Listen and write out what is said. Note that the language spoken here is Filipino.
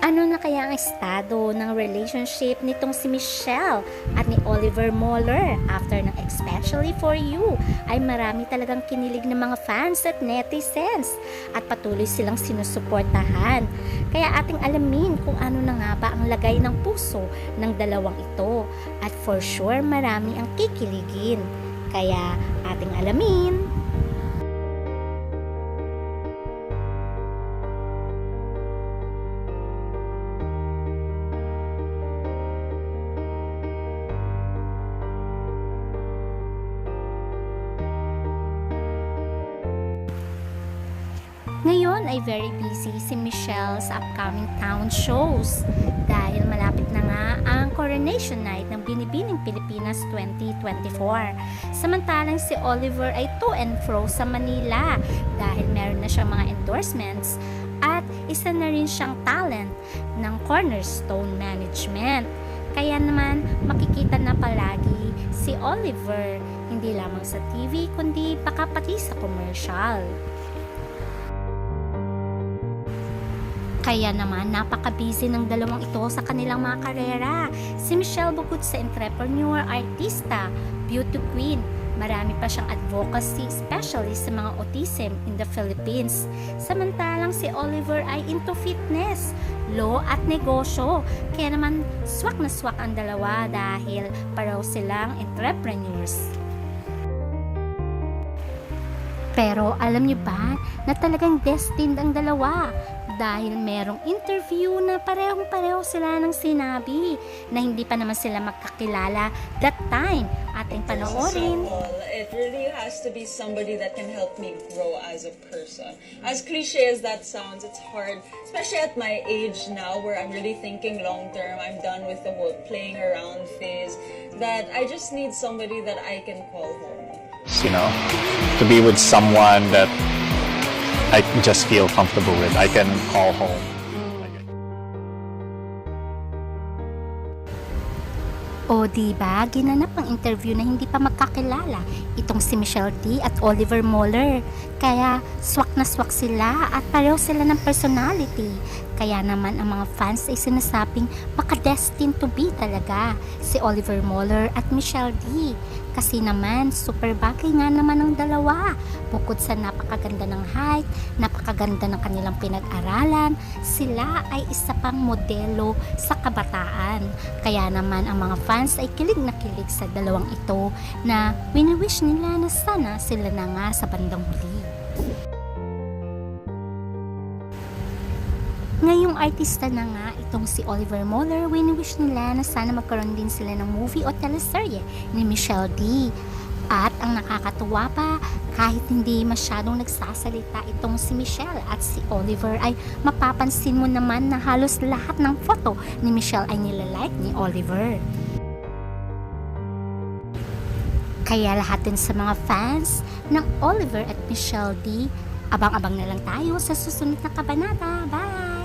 Ano na kaya ang estado ng relationship nitong si Michelle at ni Oliver Moller after ng Especially For You ay marami talagang kinilig ng mga fans at netizens at patuloy silang sinusuportahan. Kaya ating alamin kung ano na nga ba ang lagay ng puso ng dalawang ito at for sure marami ang kikiligin. Kaya ating alamin. Ngayon ay very busy si Michelle sa upcoming town shows dahil malapit na nga ang Coronation Night ng Binibining Pilipinas 2024. Samantalang si Oliver ay to and fro sa Manila dahil meron na siyang mga endorsements at isa na rin siyang talent ng Cornerstone Management. Kaya naman makikita na palagi si Oliver hindi lamang sa TV kundi baka pati sa commercial. Kaya naman, napaka-busy ng dalawang ito sa kanilang mga karera. Si Michelle bukod sa entrepreneur, artista, beauty queen, marami pa siyang advocacy specialist sa mga autism in the Philippines. Samantalang si Oliver ay into fitness, law at negosyo. Kaya naman, swak na swak ang dalawa dahil pareho silang entrepreneurs. Pero alam niyo ba na talagang destined ang dalawa dahil merong interview na parehong pareho sila ng sinabi na hindi pa naman sila magkakilala that time ating panoorin. It really has to be somebody that can help me grow as a person. As cliche as that sounds, it's hard, especially at my age now where I'm really thinking long term. I'm done with the whole playing around phase. That I just need somebody that I can call home. You know, to be with someone that I just feel comfortable with. I can call home. O di ba, ginanap ang interview na hindi pa magkakilala itong si Michelle D at Oliver Moller. Kaya swak na swak sila at pareho sila ng personality. Kaya naman ang mga fans ay sinasabing maka-destined to be talaga si Oliver Moller at Michelle D. Kasi naman, super bagay nga naman ang dalawa. Bukod sa napakaganda ng height, napakaganda ng kanilang pinag-aralan, sila ay isa pang modelo sa kabataan. Kaya naman ang mga fans ay kilig na kilig sa dalawang ito na wini-wish nila na sana sila na nga sa bandang huli. Ngayong artista na nga itong si Oliver Moller, wini-wish nila na sana magkaroon din sila ng movie o teleserye ni Michelle D. At ang nakakatuwa pa, kahit hindi masyadong nagsasalita itong si Michelle at si Oliver ay mapapansin mo naman na halos lahat ng photo ni Michelle ay nilalike ni Oliver. Kaya lahat din sa mga fans ng Oliver at Michelle D, abang-abang na lang tayo sa susunod na kabanata. Bye!